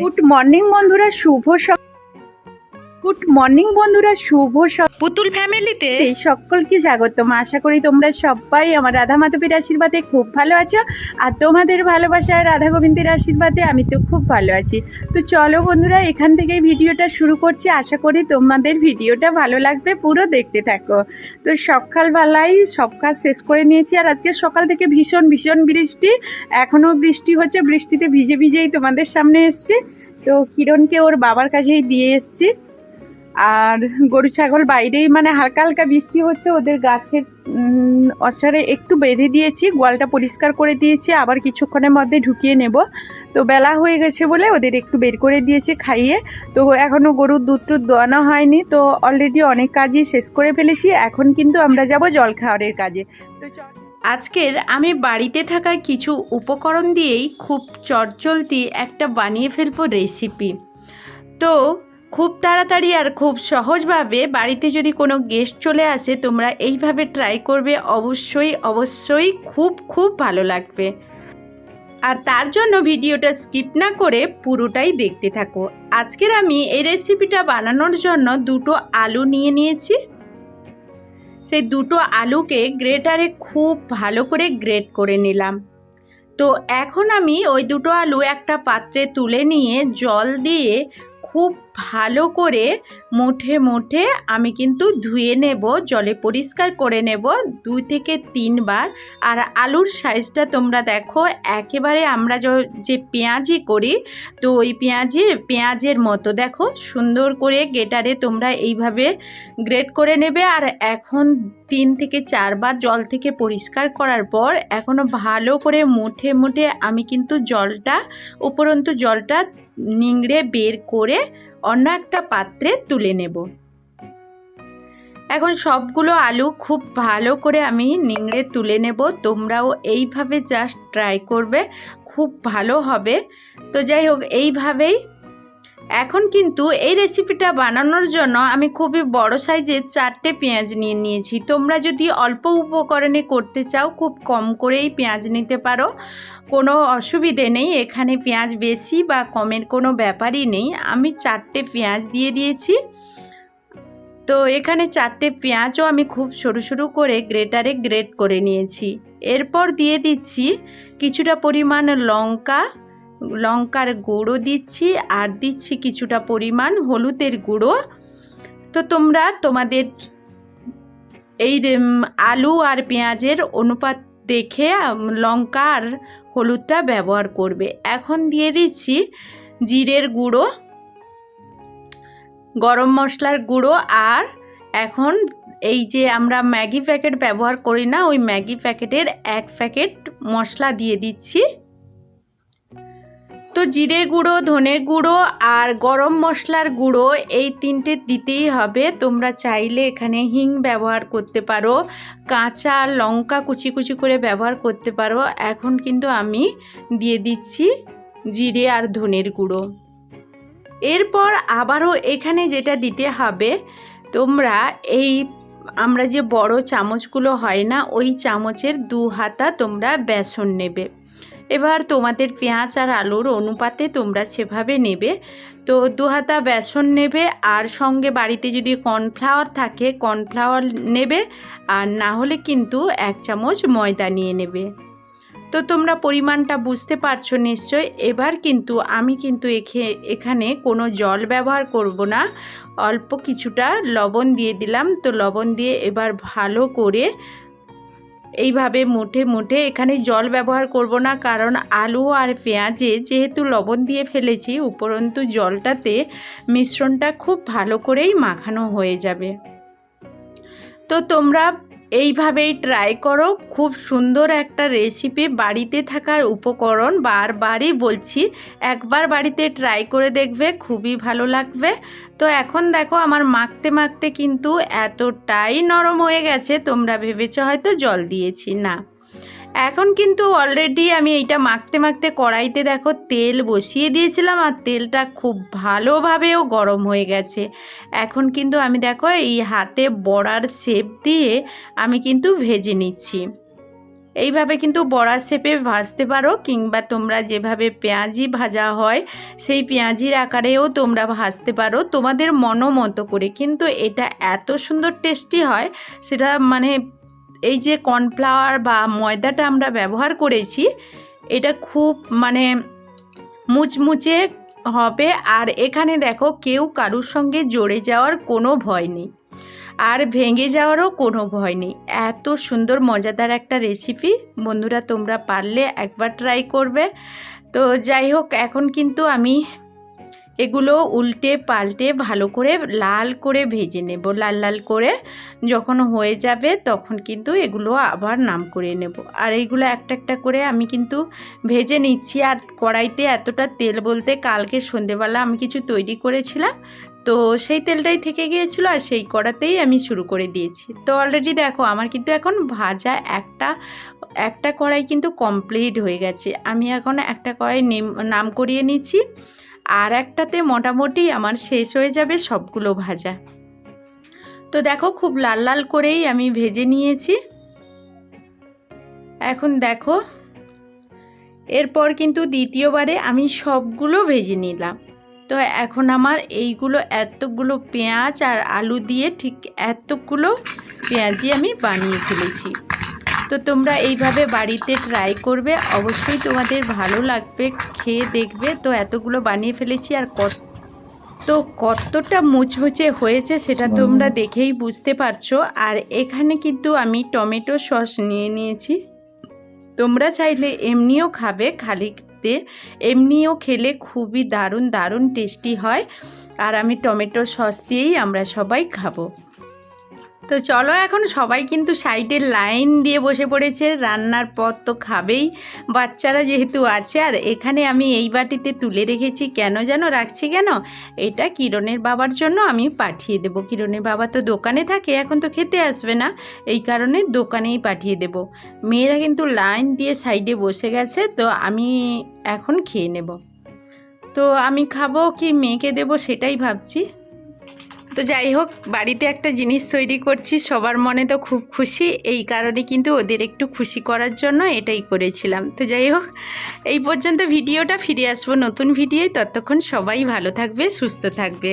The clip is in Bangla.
গুড মর্নিং বন্ধুরা। শুভ সক- গুড মর্নিং বন্ধুরা শুভ পুতুল ফ্যামিলিতে এই সকলকে স্বাগতম। আশা করি তোমরা সবাই আমার রাধা মাধবীর আশীর্বাদে খুব ভালো আছো। আর তোমাদের ভালোবাসায় রাধা গোবিন্দের আশীর্বাদে আমি তো খুব ভালো আছি। তো চলো বন্ধুরা এখান থেকেই ভিডিওটা শুরু করছি। আশা করি তোমাদের ভিডিওটা ভালো লাগবে পুরো দেখতে থাকো। তো সকালবেলায় সব কাজ শেষ করে নিয়েছি। আর আজকে সকাল থেকে ভীষণ ভীষণ বৃষ্টি। এখনও বৃষ্টি হচ্ছে বৃষ্টিতে ভিজে ভিজেই তোমাদের সামনে এসছি। তো কিরণকে ওর বাবার কাছেই দিয়ে এসছি। আর গরু ছাগল বাইরেই মানে হালকা হালকা বৃষ্টি হচ্ছে, ওদের গাছের অচারে একটু বেঁধে দিয়েছি, গোয়ালটা পরিষ্কার করে দিয়েছি, আবার কিছুক্ষণের মধ্যে ঢুকিয়ে নেব। তো বেলা হয়ে গেছে বলে ওদের একটু বের করে দিয়েছি খাইয়ে। তো এখনও গরুর দুধ টুধ দোয়ানো হয়নি, তো অলরেডি অনেক কাজই শেষ করে ফেলেছি, এখন কিন্তু আমরা যাব জল খাওয়ারের কাজে। তো আজকের আমি বাড়িতে থাকা কিছু উপকরণ দিয়েই খুব চটচলতি একটা বানিয়ে ফেলব রেসিপি তো খুব তাড়াতাড়ি আর খুব সহজভাবে বাড়িতে যদি কোনো গেস্ট চলে আসে, তোমরা এইভাবে ট্রাই করবে, অবশ্যই অবশ্যই খুব খুব ভালো লাগবে। আর তার জন্য ভিডিওটা স্কিপ না করে পুরোটাই দেখতে থাকো। আজকের আমি এই রেসিপিটা বানানোর জন্য দুটো আলু নিয়ে নিয়েছি। সেই দুটো আলুকে গ্রেটারে খুব ভালো করে গ্রেট করে নিলাম। তো এখন আমি ওই দুটো আলু একটা পাত্রে তুলে নিয়ে জল দিয়ে খুব ভালো করে মুঠে মুঠে আমি কিন্তু ধুয়ে নেব, জলে পরিষ্কার করে নেব দুই থেকে তিনবার। আর আলুর সাইজটা তোমরা দেখো, একেবারে আমরা যে পেঁয়াজি করি, তো ওই পেঁয়াজি পেঁয়াজের মতো। দেখো, সুন্দর করে গেটারে তোমরা এইভাবে গ্রেট করে নেবে। আর এখন তিন থেকে চারবার জল থেকে পরিষ্কার করার পর এখনও ভালো করে মুঠে মুঠে আমি কিন্তু জলটা, উপরন্তু জলটা নিংড়ে বের করে অন্য একটা পাত্রে তুলে নেব। এখন সবগুলো আলু খুব ভালো করে আমি নিংড়ে তুলে নেব। তোমরাও এইভাবে জাস্ট ট্রাই করবে, খুব ভালো হবে। তো যাই হোক, এইভাবেই এখন কিন্তু এই রেসিপিটা বানানোর জন্য আমি খুবই বড় সাইজের চারটে পেঁয়াজ নিয়ে নিয়েছি। তোমরা যদি অল্প উপকরণে করতে চাও, খুব কম করেই পেঁয়াজ নিতে পারো। কোনো অসুবিধে নেই, এখানে পেঁয়াজ বেশি বা কমের কোনো ব্যাপারই নেই। আমি চারটে পেঁয়াজ দিয়ে দিয়েছি। তো এখানে চারটে পেঁয়াজও আমি খুব সরু সরু করে গ্রেটারে গ্রেট করে নিয়েছি। এরপর দিয়ে দিচ্ছি কিছুটা পরিমাণ লঙ্কা লঙ্কার গুঁড়ো দিচ্ছি আর দিচ্ছি কিছুটা পরিমাণ হলুদের গুঁড়ো। তো তোমরা তোমাদের এই আলু আর পেঁয়াজের অনুপাত দেখে লঙ্কা আর হলুদটা ব্যবহার করবে। এখন দিয়ে দিচ্ছি জিরের গুঁড়ো, গরম মশলার গুঁড়ো আর এখন এই যে আমরা ম্যাগি প্যাকেট ব্যবহার করি না, ওই ম্যাগি প্যাকেটের এক প্যাকেট মশলা দিয়ে দিচ্ছি। তো জিরে গুঁড়ো, ধনের গুঁড়ো আর গরম মশলার গুঁড়ো এই তিনটে দিতেই হবে। তোমরা চাইলে এখানে হিং ব্যবহার করতে পারো, কাঁচা লঙ্কা কুচি কুচি করে ব্যবহার করতে পারো। এখন কিন্তু আমি দিয়ে দিচ্ছি জিরে আর ধনের গুঁড়ো। এরপর আবারও এখানে যেটা দিতে হবে, তোমরা এই আমরা যে বড় চামচগুলো হয় না, ওই চামচের দু হাতা তোমরা বেসন নেবে। এবার তোমাদের পেঁয়াজ আর আলুর অনুপাতে তোমরা সেভাবে নেবে। তো দু হাতা বেসন নেবে আর সঙ্গে বাড়িতে যদি কর্নফ্লাওয়ার থাকে, কর্নফ্লাওয়ার নেবে আর না হলে কিন্তু এক চামচ ময়দা নিয়ে নেবে। তো তোমরা পরিমাণটা বুঝতে পারছ নিশ্চয়। এবার কিন্তু আমি কিন্তু এখে- এখানে কোনো জল ব্যবহার করব না। অল্প কিছুটা লবণ দিয়ে দিলাম। তো লবণ দিয়ে এবার ভালো করে এইভাবে মুঠে মুঠে এখানে জল ব্যবহার করব না, কারণ আলু আর পেঁয়াজে যেহেতু লবণ দিয়ে ফেলেছি, উপরন্তু জলটাতে মিশ্রণটা খুব ভালো করেই মাখানো হয়ে যাবে। তো তোমরা এইভাবেই ট্রাই করো। খুব সুন্দর একটা রেসিপি বাড়িতে থাকার উপকরণ। বারবারই বলছি, একবার বাড়িতে ট্রাই করে দেখবে, খুবই ভালো লাগবে। তো এখন দেখো, আমার মাখতে মাখতে কিন্তু এতটাই নরম হয়ে গেছে, তোমরা ভেবেছো হয়তো জল দিয়েছি, না। এখন কিন্তু অলরেডি আমি এইটা মাখতে মাখতে কড়াইতে দেখো তেল বসিয়ে দিয়েছিলাম আর তেলটা খুব ভালোভাবেও গরম হয়ে গেছে। এখন কিন্তু আমি দেখো এই হাতে বড়ার শেপ দিয়ে আমি কিন্তু ভেজে নিচ্ছি। এইভাবে কিন্তু বড়া শেপে ভাজতে পারো কিংবা তোমরা যেভাবে পেঁয়াজি ভাজা হয়, সেই পেঁয়াজির আকারেও তোমরা ভাজতে পারো। তোমাদের মতো করে। কিন্তু এটা এত সুন্দর টেস্টি হয়, সেটা মানে এই যে কর্নফ্লাওয়ার বা ময়দাটা আমরা ব্যবহার করেছি, এটা খুব মানে মুচমুচে হবে। আর এখানে দেখো কেউ কারুর সঙ্গে জড়ে যাওয়ার কোনো ভয় নেই। আর ভেঙে যাওয়ারও কোনো ভয় নেই। এত সুন্দর, মজাদার একটা রেসিপি বন্ধুরা, তোমরা পারলে একবার ট্রাই করবে। তো যাই হোক, এখন কিন্তু আমি এগুলো উল্টে পাল্টে ভালো করে লাল করে ভেজে নেব, লাল লাল করে। যখন হয়ে যাবে তখন কিন্তু এগুলো আবার নাম করে নেব। আর এইগুলো একটা একটা করে আমি কিন্তু ভেজে নিচ্ছি। আর কড়াইতে এতটা তেল বলতে কালকে সন্ধেবেলা আমি কিছু তৈরি করেছিলাম। তো সেই তেলটাই থেকে গিয়েছিল আর সেই কড়াতেই আমি শুরু করে দিয়েছি। তো অলরেডি দেখো আমার কিন্তু এখন ভাজা একটা একটা কড়াই কিন্তু কমপ্লিট হয়ে গেছে। আমি এখন একটা কড়াই নাম করিয়ে নিচ্ছি। আর একটাতে মোটামুটি আমার শেষ হয়ে যাবে সবগুলো ভাজা। তো দেখো খুব লাল লাল করেই আমি ভেজে নিয়েছি। এখন দেখো, এরপর কিন্তু দ্বিতীয়বারে আমি সবগুলো ভেজে নিলাম। তো এখন আমার এইগুলো এতগুলো পেঁয়াজ আর আলু দিয়ে ঠিক এতগুলো পেঁয়াজি আমি বানিয়ে ফেলেছি। তো তোমরা এইভাবে বাড়িতে ট্রাই করবে অবশ্যই তোমাদের ভালো লাগবে খেয়ে দেখবে। তো এতগুলো বানিয়ে ফেলেছি আর কত তো কতটা মুচমুচে হয়েছে সেটা তোমরা দেখেই বুঝতে পারছ। আর এখানে কিন্তু আমি টমেটো সস নিয়ে নিয়েছি। তোমরা চাইলে এমনিও খাবে খালিতে এমনিও খেলে খুবই দারুণ দারুণ টেস্টি হয়। আর আমি টমেটো সস দিয়েই আমরা সবাই খাব। তো চলো এখন সবাই কিন্তু সাইডে লাইন দিয়ে বসে পড়েছে, রান্নার পর তো খাবেই। বাচ্চারা যেহেতু আছে, আর এখানে আমি এই বাটিতে তুলে রেখেছি, কেন যেন রাখছি কেন? এটা কিরণের বাবার জন্য আমি পাঠিয়ে দেবো। কিরণের বাবা তো দোকানে থাকে, এখন তো খেতে আসবে না। এই কারণে দোকানেই পাঠিয়ে দেব। মেয়েরা কিন্তু লাইন দিয়ে সাইডে বসে গেছে, তো আমি এখন খেয়ে নেব। তো আমি খাব কি মেয়েকে দেব সেটাই ভাবছি। তো যাই হোক, বাড়িতে একটা জিনিস তৈরি করছি, সবার মনে তো খুব খুশি। এই কারণে কিন্তু ওদের একটু খুশি করার জন্য এটাই করেছিলাম। তো যাই হোক, এই পর্যন্ত ভিডিওটা, ফিরে আসব নতুন ভিডিওয়। ততক্ষণ সবাই ভালো থাকবে, সুস্থ থাকবে।